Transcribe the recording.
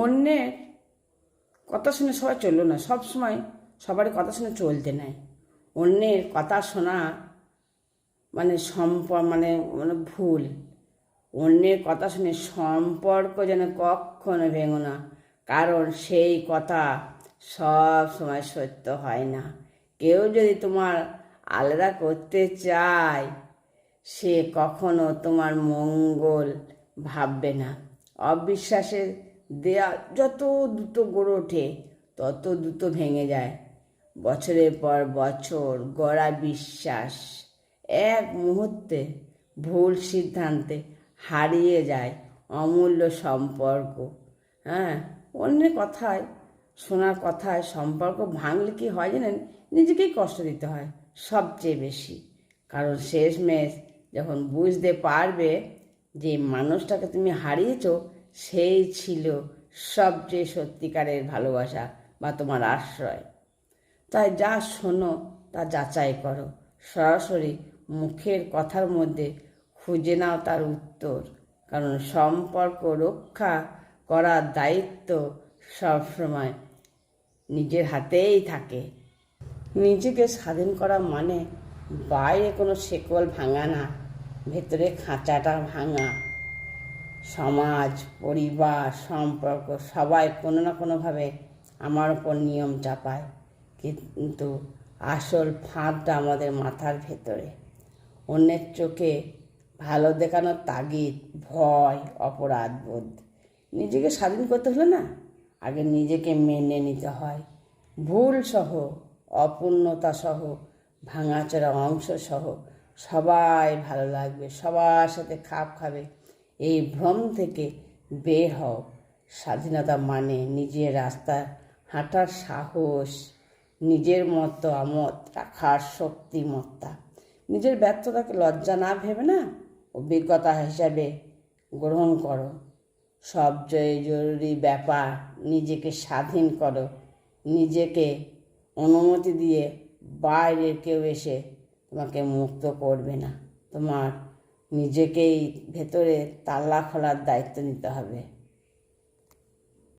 অন্যের কথা শুনে সবাই চলল না। সব সময় সবারই কথা শুনে চলতে নাই অন্যের কথা শোনা মানে সম্প মানে মানে ভুল। অন্যের কথা শুনে সম্পর্ক যেন কখনো ভেঙো না। কারণ সেই কথা সব সময় সত্য হয় না। কেউ যদি তোমার আলাদা করতে চায়, সে কখনো তোমার মঙ্গল ভাববে না। অবিশ্বাসের দেয়াল যত দ্রুত গড়ে ওঠে, তত দ্রুত ভেঙে যায়। বছরের পর বছর গড়া বিশ্বাস। এক মুহূর্তে ভুল সিদ্ধান্তে হারিয়ে যায় অমূল্য সম্পর্ক। হ্যাঁ অন্যের কথায়, শোনার কথায় সম্পর্ক ভাঙলে কি হয় জানেন? নিজেকেই কষ্ট দিতে হয় সবচেয়ে বেশি। কারণ শেষমেশ যখন বুঝতে পারবে যে মানুষটাকে তুমি হারিয়েছ সেই ছিল সবচেয়ে সত্যিকারের ভালোবাসা বা তোমার আশ্রয়। তাই যা শোনো, তা যাচাই করো। সরাসরি মুখের কথার মধ্যে খুঁজে নাও তার উত্তর। কারণ সম্পর্ক রক্ষা করার দায়িত্ব সবসময় নিজের হাতেই থাকে। নিজেকে স্বাধীন করা মানে বাইরে কোনো শেকল ভাঙা না, ভেতরে খাঁচাটা ভাঙা। সমাজ, পরিবার, সম্পর্ক, সবাই কোনো না কোনোভাবে আমার ওপর নিয়ম চাপায়। কিন্তু আসল ফাঁদটা আমাদের মাথার ভেতরে। অন্যের চোখে ভালো দেখানোর তাগিদ, ভয়, অপরাধ বোধ। নিজেকে স্বাধীন করতে হলে না, আগে নিজেকে মেনে নিতে হয়। ভুল সহ, অপূর্ণতা সহ, ভাঙাচোরা অংশ সহ, সবাই ভালো লাগবে, সবার সাথে খাপ খাবে। এই ভ্রম থেকে বের হও। স্বাধীনতা মানে নিজের রাস্তা হাঁটার সাহস, নিজের মতো আমত রাখার শক্তিমত্তা। নিজের ব্যর্থতাকে লজ্জা না ভেবে না, অভিজ্ঞতা হিসাবে গ্রহণ করো। সবচেয়ে জরুরি ব্যাপার নিজেকে স্বাধীন করো। নিজেকে অনুমতি দিয়ে বাইরের কেউ এসে তোমাকে মুক্ত করবে না। তোমার নিজেকেই ভেতরে তালা খোলার দায়িত্ব নিতে হবে।